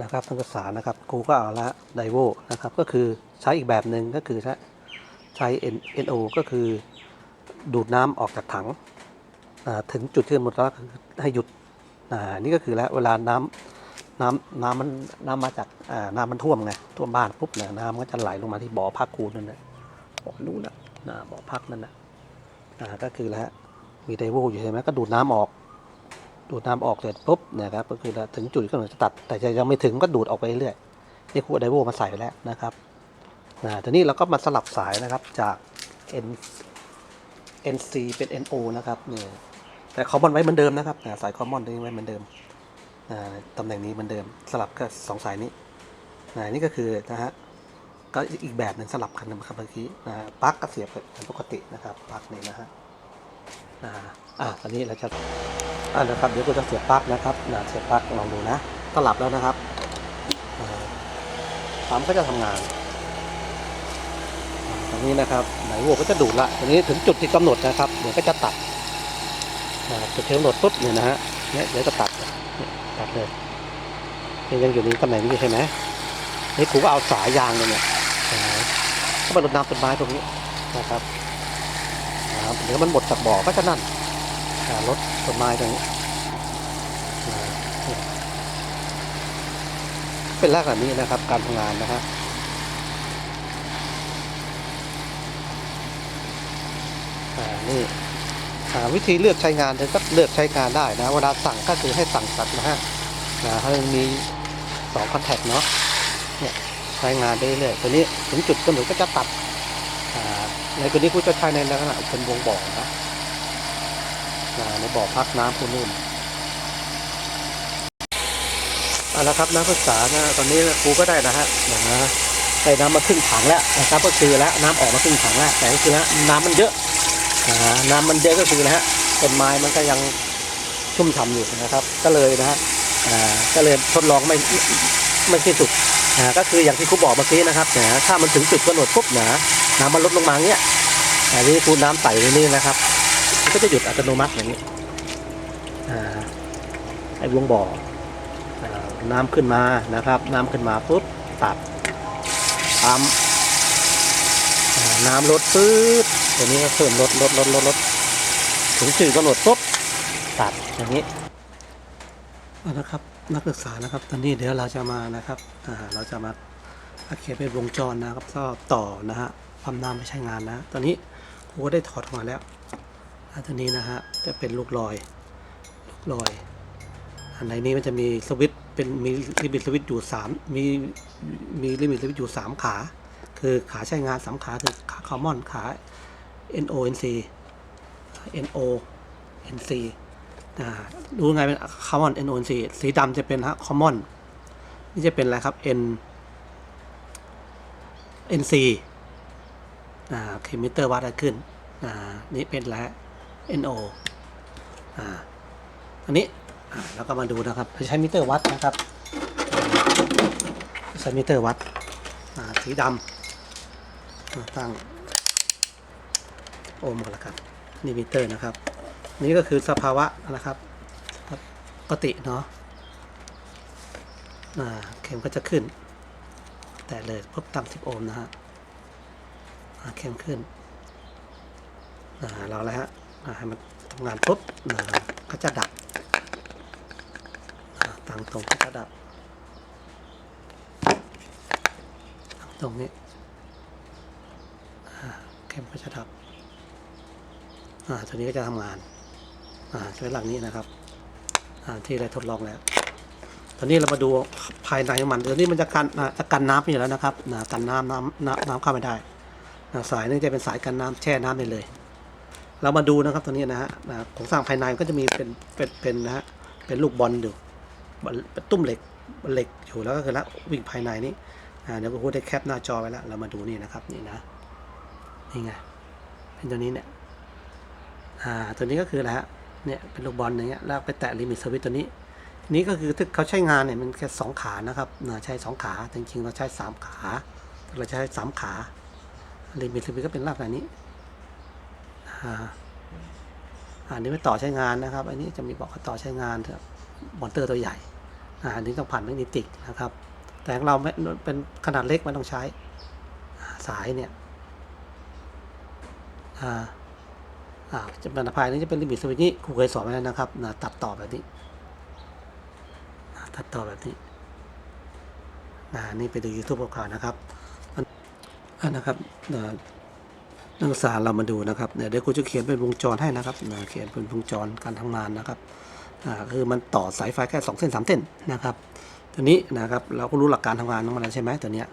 นะครับนักศึกษานะครับครูก็เอาละไดโวนะครับ ก็คือใช้อีกแบบหนึ่งก็คือใช้ใช้ NO ก็คือดูดน้ำออกจากถังถึงจุดที่หนดแล้วคือให้หยุดนี่ก็คือแล้วเวลาน้ำน้ำน้ำมันน้ำมาจากน้ำมันท่วมไงท่วมบ้านปุ๊บเนี่ยน้ำก็จะไหลลงมาที่บ่อพักคูนั่นแหละบ่อนู้นน่ะบ่อพักนั่นน่ะก็คือแล้วมีไดโวอยู่ใช่ไหมก็ดูดน้ำออก ดูดน้ำออกเสร็จปุ๊บนี่ยครับก็คือถึงจุดก็หนูจะตัด แต่ยังไม่ถึงก็ดูดออกไปเรื่อยๆนี่ครูไดโวมาใส่ไปแล้วนะครับนะทีนี้เราก็มาสลับสายนะครับจาก N NC เป็น NO นะครับเนี่ยแต่คอมมอนไว้เหมือนเดิมนะครับนะสายคอมมอนนี้ไว้เหมือนเดิมนะตำแหน่งนี้เหมือนเดิมสลับก็สองสายนี้นะนี่ก็คือนะฮะก็อีกแบบหนึ่งสลับกันนะครับเมื่อกี้นะปลั๊กก็เสียบเป็นปกตินะครับปลั๊กนี่นะฮะ อ่าอะตอนนี้เราจะอ่านะครับ เดี๋ยวกูจะเสียบปลั๊กนะครับนะเสียบปลั๊กลองดูนะสลับแล้วนะครับอ่าปั๊มก็จะทำงานอ่าตรงนี้นะครับไหนวัวก็จะดูดละตรงนี้ถึงจุดที่กำหนดนะครับเดี๋ยวก็จะตัดจุดที่กำหนดปุ๊บเนี่ยนะฮะเนี่ยเดี๋ยวจะตัดตัดเลยยังอยู่ในตำแหน่งนี้ใช่ไหมนี่ครูก็เอาสายยางเลยเนี่ยสายก็มาลดน้ำต้นไม้ตรงนี้นะครับาเดี๋ยวมันหมดจากบ่อก็จะนั่นรถต้นไม้ตรงนี้เป็นลักษณะนี้นะครับ การทำงานนะฮะอ่านี่อ่าวิธีเลือกใช้งานเธอก็เลือกใช้งานได้นะเวลาสั่งก็คือให้สั่งตัดนะฮะนะให้มันมีสองคอนแทคเนาะเนี่ยใช้งานได้เรื่อยๆตัวนี้ถึงจุดกำหนดก็จะตัด ในตัวนี้ผู้จะใช้ในลักษณะเป็นวงบ่อนะอ่าในบ่อพักน้ำพวกนู้นเอาละครับนักศึกษานะตอนนี้ครูก็ได้นะฮะนะได้น้ำมาครึ่งถังแล้วนะครับก็คือแล้วน้ำออกมาครึ่งถังแล้วแต่ก็คือแล้วน้ำมันเยอะอ่าน้ำมันเยอะก็คือนะฮะต้นไม้มันก็ยังชุ่มฉ่ำอยู่นะครับ ก็เลยนะฮะอ่าก็เลยทดลองไม่ไม่ไม่สิ้นสุด อ่าก็คืออย่างที่ครูบอกเมื่อกี้นะครับนะถ้ามันถึงจุดกำหนดปุ๊บนะน้ำมันลดลงมาเงี้ยอันนี้ครูน้ำใส่ไว้นี่นะครับ ก็จะหยุดอัตโนมัติอย่างนี้ไอ้วงบ่อน้ำขึ้นมานะครับ น้ำขึ้นมาปุ๊บตัดปั๊มน้ำลดปื๊ดตัวนี้ก็เพิ่มลดลดลดลดลดถึงจุดกำหนดปุ๊บตัดอย่างนี้เอานะครับ นักศึกษานะครับ ตอนนี้เดี๋ยวเราจะมานะครับเราจะมาเขียนเป็นวงจรนะครับก็ต่อนะฮะปั๊มน้ำไม่ใช้งานนะ ตอนนี้ครูก็ได้ถอดออกมาแล้วอันนี้นะฮะจะเป็นลูกลอยลูกลอย อันในนี้มันจะมีสวิตเป็นมีลิมิตสวิตอยู่สามมีมีลิมิตสวิตอยู่สามขา คือขาใช้งานสามขาคือขาคอมมอนขา NO NC NO NC ดูไงเป็นคอมมอน NO NC สีดำจะเป็นฮะคอมมอนนี่จะเป็นอะไรครับ N NC อ่าเคมิเตอร์วัดขึ้นอ่านี่เป็นแล้ว NO อ่าอันนี้อ่าแล้วก็มาดูนะครับใช้มิเตอร์วัดนะครับใช้มิเตอร์วัดอ่าสีดำตั้งโอห์มก่อนละครับนี่มิเตอร์นะครับ นี่ก็คือสภาวะนะครับปกติเนาะอ่าเข็มก็จะขึ้น แต่เลยพบต่ำสิบโอห์มนะฮะเข็มขึ้นอ่าเราแล้วฮะให้มันทำงานปุ๊บอ่าก็จะดับอ่าตั้งตรงก็จะดับตั้งตรงนี้เข้มก็จะดับอ่าตัวนี้ก็จะทำงาน ใช้หลังนี้นะครับที่ได้ทดลองแล้ว ตอนนี้เรามาดูภายในของมันตัวนี้มันจะกันจะกันน้ำอยู่แล้วนะครับกันน้ำน้ำน้ำน้ำเข้าไม่ได้สายนี้จะเป็นสายกันน้ำแช่น้ำได้เลย เรามาดูนะครับตัวนี้นะฮะโครงสร้างภายในก็จะมีเป็นเป็นเป็นนะฮะเป็นลูกบอลอยู่เป็นตุ้มเหล็กเหล็กอยู่แล้วก็คือละวิ่งภายในนี้เดี๋ยวผมได้แคปหน้าจอไว้แล้วเรามาดูนี่นะครับนี่นะนี่ไงเป็นตัวนี้เนี่ยอ่าตัวนี้ก็คืออะไรฮะ เนี่ยเป็นลูกบอลอย่างเงี้ยแล้วไปแตะลิมิตสวิตตัวนี้ นี่ก็คือที่เขาใช้งานเนี่ยมันแค่สองขานะครับนะใช้สองขาจริงๆเราใช้สามขา เราใช้สามขาลิมิตสวิตก็เป็นลักษณะนี้อ่าอันนี้ไม่ต่อใช้งานนะครับ อันนี้จะมีบอกว่าต่อใช้งานเถอะมอเตอร์ตัวใหญ่อ่าอันนี้ต้องผ่านแมกเนติกนะครับ แต่ของเราเป็นขนาดเล็กไม่ต้องใช้สายเนี่ยอ่า จะเป็นภายนี้จะเป็นลิมิตสวิตนี้ครูเคยสอนไว้แล้วนะครับนะตัดต่อแบบนี้ตัดต่อแบบนี้นะนี่ไปดู YouTube เก่าๆนะครับมันนะครับนักศึกษาเรามาดูนะครับเดี๋ยวครูจะเขียนเป็นวงจรให้นะครับนะเขียนเป็นวงจรการทำงานนะครับอ่าคือมันต่อสายไฟแค่2เส้น3เส้นนะครับตัวนี้นะครับเราก็รู้หลักการทำงานของมันแล้วใช่ไหมตัวเนี้ย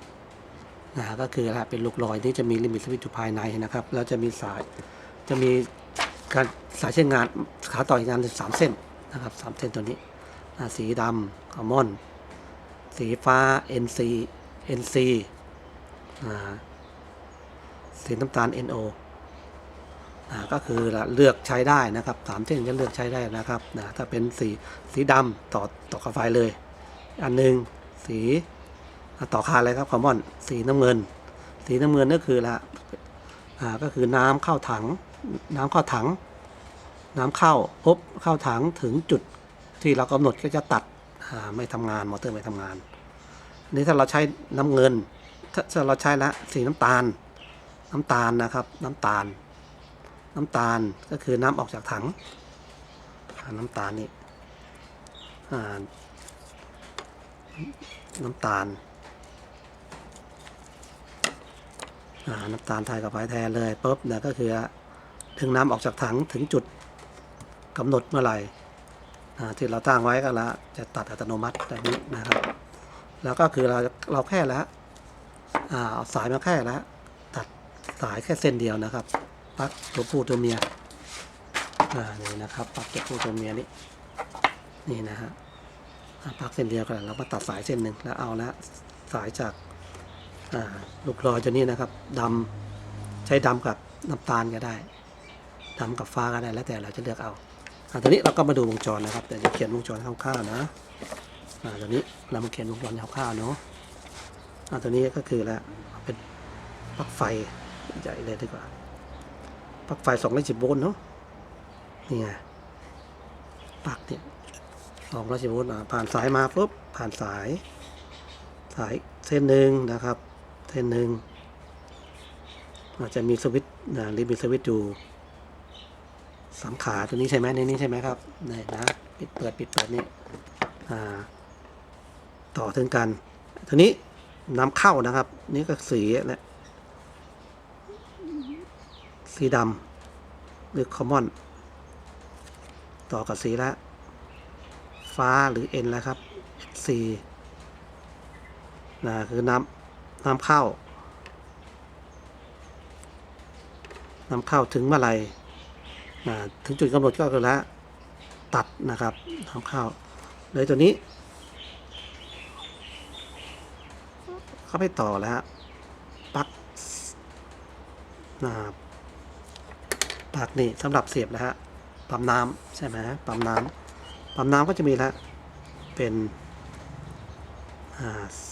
นะก็คืออะไรเป็นลูกลอยที่จะมีลิมิตสวิตช์อยู่ภายในนะครับแล้วจะมีสายจะมี การสายเส้นงานขาต่ออีกงานสามเส้นนะครับสามเส้นตัวนี้สีดำคอมมอน สีฟ้า NC NC สีน้ำตาล NO ก็คือเลือกใช้ได้นะครับสามเส้นจะเลือกใช้ได้นะครับนะถ้าเป็นสีสีดำต่อต่อกับไฟเลย อันหนึ่งสีต่อคาเลยครับคอมมอน สีน้ำเงิน สีน้ำเงินก็คือละก็คือน้ำเข้าถัง น้ำเข้าถัง น้ำเข้าปุ๊บเข้าถังถึงจุดที่เรากำหนดก็จะตัดไม่ทำงานมอเตอร์ไม่ทำงานนี้ถ้าเราใช้น้ำเงินถ้าถ้าเราใช้ละสีน้ำตาล น้ำตาลนะครับ น้ำตาล น้ำตาลก็คือน้ำออกจากถังน้ำตาลนี่น้ำตาลน้ำตาลไทยกับไฟแทนเลยปุ๊บเนี่ยก็คือ ดึงน้ำออกจากถังถึงจุดกำหนดเมื่อไหร่ที่เราตั้งไว้ก็แล้วจะตัดอัตโนมัติแบบนี้นะครับ แล้วก็คือเราเราแค่แล้วเอาสายมาแค่แล้วตัดสายแค่เส้นเดียวนะครับปักตัวผู้ตัวเมียอ่านี่นะครับปักตัวผู้ตัวเมียนี่นี่นะฮะปักเส้นเดียวกันเรามาตัดสายเส้นหนึ่งแล้วเอาละสายจากลูกลอยตัวนี้นะครับดำใช้ดำกับน้ำตาลก็ได้ ดำกับฟ้าก็ได้แล้วแต่เราจะเลือกเอาอ่าตอนนี้เราก็มาดูวงจรนะครับ แต่จะเขียนวงจรคร่าวๆนะอ่าตอนนี้เรามาเขียนวงจรคร่าวๆเนาะอ่าตัวนี้ก็คือแล้วเป็นปลั๊กไฟใหญ่เลยดีกว่าปลั๊กไฟสองร้อยสิบโวลต์เนาะนี่ไงปลั๊กเนี่ยสองร้อยสิบโวลต์อะผ่านสายมาปุ๊บผ่านสาย สายเส้นหนึ่งนะครับ เส้นหนึ่งอาจจะมีสวิตช์นะลิมิตสวิตช์อยู่ สามขาตัวนี้ใช่ไหมในนี้ใช่ไหมครับนี่นะปิดเปิดปิดเปิดนี่อ่าต่อถึงกันทีนี้น้ำเข้านะครับ นี่ก็สีเนี่ยสีดำหรือคอมมอน ต่อกับสีละ ฟ้าหรือ N แล้วครับ C นะคือน้ำน้ำเข้า น้ำเข้าถึงเมื่อไหร่ ถึงจุดกำหนดก็คือละตัดนะครับน้ำเข้าเลยตัวนี้ เข้าไปต่อแล้วปลั๊กนะครับปากนี่สำหรับเสียบนะฮะปั๊มน้ำใช่ไหมปั๊มน้ำปั๊มน้ำก็จะมีละเป็น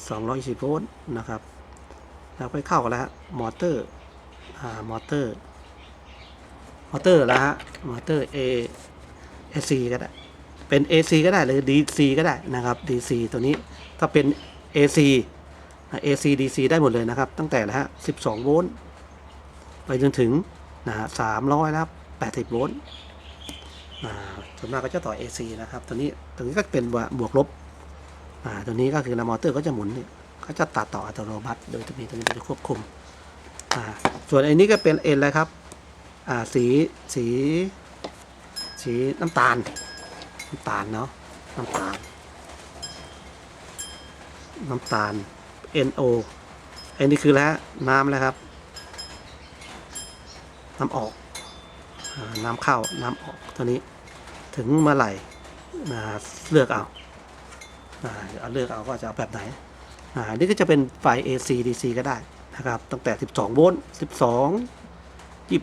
สองร้อยสิบโวลต์นะครับ แล้วไปเข้ากันแล้วมอเตอร์มอเตอร์ มอเตอร์แล้วฮะมอเตอร์ A AC ก็ได้ เป็น AC ก็ได้หรือ DC ก็ได้นะครับ DC ตัวนี้ถ้าเป็น AC อ่า AC DC ได้หมดเลยนะครับ ตั้งแต่ละฮะ 12 โวลต์ไปจนถึงนะฮะสามร้อยแล้วแปดสิบโวลต์ส่วนมากก็จะต่อ AC นะครับ ตัวนี้ตัวนี้ก็เป็นบวกลบตัวนี้ก็คือมอเตอร์ก็จะหมุนเนี่ยเขาจะตัดต่ออัตโนมัติ โดยจะมีตัวนี้จะควบคุมส่วนอันนี้ก็เป็นเอ็นเลยครับ สีสี สีน้ำตาล น้ำตาลเนาะน้ำตาล น้ำตาล NO อันนี้คือแล้วน้ำแล้วครับ น้ำออกอน้ำเข้าน้ำออกตัวนี้ถึงเมื่อไหร่อ่าเลือกเอาอ่าเอาเลือกเอาว่าจะเอาแบบไหนอ่านี่ก็จะเป็นไฟ AC DC ก็ได้นะครับ ตั้งแต่ 12 โวลต์ 12 24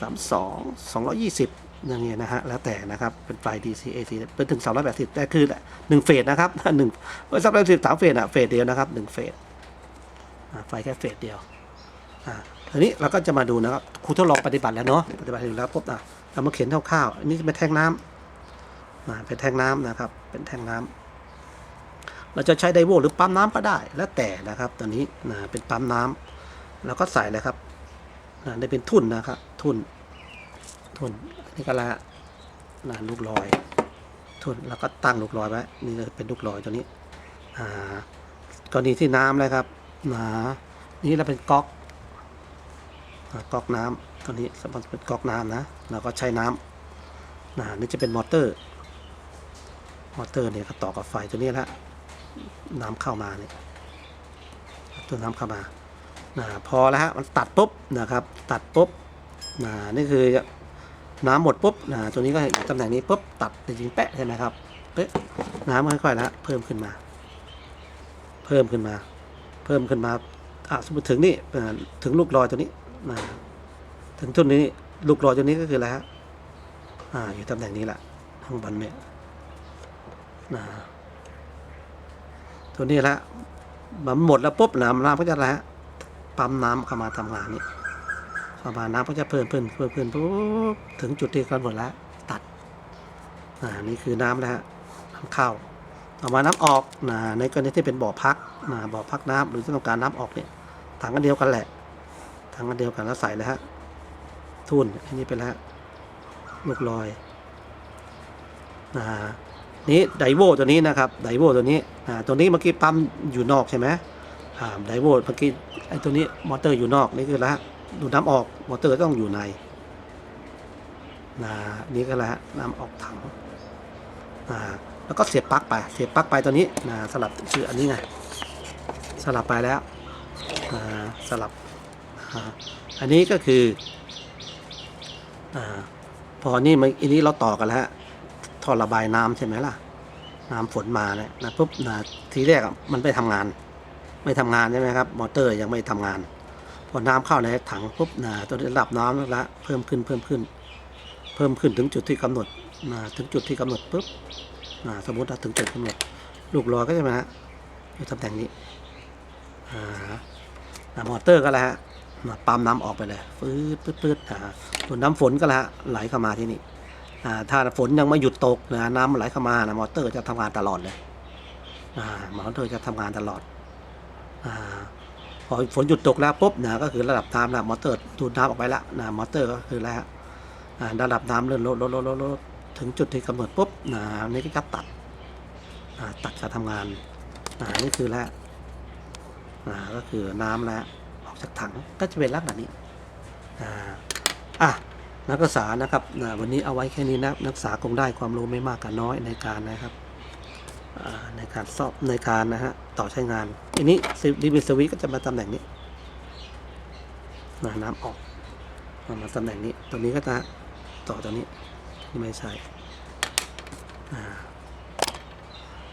32 220อย่างเงี้ยนะฮะ แล้วแต่นะครับ เป็นไฟ DC AC เป็นถึง280 แต่คือหนึ่งเฟสนะครับหนึ่งสามร้อยสิบสามเฟสอะเฟสเดียวนะครับหนึ่งเฟสไฟแค่เฟสเดียวอ่าทีนี้เราก็จะมาดูนะครับครูทดลองปฏิบัติแล้วเนาะปฏิบัติอยู่แล้วปุ๊บอะเรามาเขียนคร่าวๆอันนี้จะเป็นแท่งน้ำนะเป็นแทงน้ำนะครับ เป็นแทงน้ำเราจะใช้ไดโวหรือปั๊มน้ำก็ได้แล้วแต่นะครับ ตัวนี้นะเป็นปั๊มน้ำแล้วก็ใส่เลยครับ ได้เป็นทุ่นนะครับทุ่นทุ่นนี่ก็ละนะลูกลอย ทุ่นแล้วก็ตั้งลูกลอยไว้นี่ก็เป็นลูกลอยตัวนี้อ่ากรณีที่น้ำเลยครับนะนี่เราเป็นก๊อกก๊อกน้ำตัวนี้สมมติเป็นก๊อกน้ำนะเราก็ใช้น้ำนะนี่จะเป็นมอเตอร์ มอเตอร์เนี่ยก็ต่อกับไฟตัวนี้ละน้ำเข้ามาเนี่ยตัวน้ำเข้ามา นะพอแล้วฮะมันตัดปุ๊บนะครับ ตัดปุ๊บนะนี่คือน้ำหมดปุ๊บนะตัวนี้ก็อยู่ตำแหน่งนี้ปุ๊บตัดจริงๆแปะใช่ไหมครับเป๊ะน้ำค่อยๆแล้วเพิ่มขึ้นมา เพิ่มขึ้นมา เพิ่มขึ้นมาอะสมมติถึงนี่ถึงลูกลอยตัวนี้นะถึงจุดนี้ลูกลอยตัวนี้ก็คืออะไรฮะอ่าอยู่ตำแหน่งนี้แหละข้างบนเนี่ยนะตัวนี้ละมันหมดแล้วปุ๊บน้ำน้ำก็จะอะไรฮะ ปั๊มน้ำเข้ามาทำงานนี่เข้ามาน้ำก็จะเพิ่มเพิ่มเพิ่มเพิ่มปุ๊บถึงจุดที่กำหนดแล้วตัดอ่านี่คือน้ำแล้วฮะน้ำเข้าต่อมาน้ำออกนะในกรณีที่เป็นบ่อพักนะบ่อพักน้ำหรือที่ต้องการน้ำออกเนี่ยถังกันเดียวกันแหละถังกันเดียวกันแล้วใส่เลยฮะทุ่นอันนี้เป็นแล้วลูกลอยนะนี่ไดโวตัวนี้นะครับไดโวตัวนี้อ่าตัวนี้เมื่อกี้ปั๊มอยู่นอกใช่ไหม ไดโวเมื่อกี้ไอ้ตัวนี้มอเตอร์อยู่นอกนี่คือแล้วดูดน้ำออกมอเตอร์ต้องอยู่ในนะนี่ก็แล้วน้ำออกถังอ่าแล้วก็เสียบปลั๊กไป เสียบปลั๊กไปตัวนี้นะสลับคืออันนี้ไงสลับไปแล้วอ่าสลับอันนี้ก็คืออาพอนี่มันอันนี้เราต่อกันแล้วฮะท่อระบายน้ำใช่ไหมล่ะ น้ำฝนมาเนี่ยนะปุ๊บนะทีแรกมันไปทำงาน ไม่ทำงานใช่ไหมครับ มอเตอร์ยังไม่ทำงาน พอน้ำเข้าในถังปุ๊บนะตัวระดับน้ำละเพิ่มขึ้นเพิ่มขึ้น เพิ่มขึ้นถึงจุดที่กำหนดนะถึงจุดที่กำหนดปุ๊บอ่าสมมติถึงจุดกำหนด ลูกลอยก็จะมาฮะอยู่ตำแหน่งนี้มอเตอร์ก็แล้วฮะปั๊มน้ำออกไปเลยปื๊ดปื๊ดปืดส่วนน้ำฝนก็แล้วฮะไหลเข้ามาที่นี่ถ้าฝนยังไม่หยุดตกนะน้ำไหลเข้ามานะมอเตอร์จะทำงานตลอดเลยมอเตอร์จะทำงานตลอด พอฝนหยุดตกแล้วปุ๊บนะก็คือระดับน้ำละมอเตอร์ดูดน้ำออกไปล้วนะมอเตอร์ก็คือแล้วฮะระดับน้ำเริ่มลดลดลดลดลดถึงจุดที่กำหนดปุ๊บนะนี่ก็จะตัดตัดการทำงานอ่านี่คือแล้วอ่าก็คือน้ำแล้วออกจากถังก็จะเป็นลักษณะนี้อ่าอะนักศึกษานะครับนะวันนี้เอาไว้แค่นี้นะนักศึกษาคงได้ความรู้ไม่มากก็น้อยในการนะครับ ในการสอบในการนะฮะต่อใช้งาน อันนี้รีวิสวิตช์ก็จะมาตำแหน่งนี้นะน้ำออกมามาตำแหน่งนี้ตัวนี้ก็จะต่อตัวนี้ที่ไม่ใช่อ่า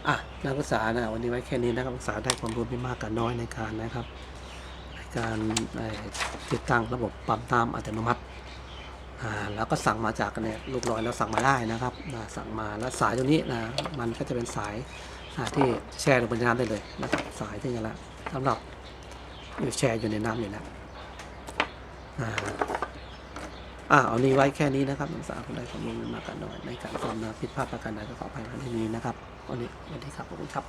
อะนักศึกษานะวันนี้ไว้แค่นี้นะครับนักศึกษาได้ความรู้ไม่มากกับน้อยในการนะครับ ในการติดตั้งระบบปั๊มน้ำอัตโนมัติ อ่าแล้วก็สั่งมาจากเนี่ยลูกลอยแล้วสั่งมาได้นะครับสั่งมาแล้วสายตัวนี้นะมันก็จะเป็นสายที่แช่ลงบนน้ำได้เลยนะครับสายที่นี่ละสำหรับอยู่แช่อยู่ในน้ำอยู่แล้วอ่าอ่าเอานี้ไว้แค่นี้นะครับนักศึกษาคนใดข้อมูลมากันหน่อยในการสอนนะผิดพลาดประการใดก็ขออภัยมาที่นี้นะครับวันนี้สวัสดีครับขอบคุณครับ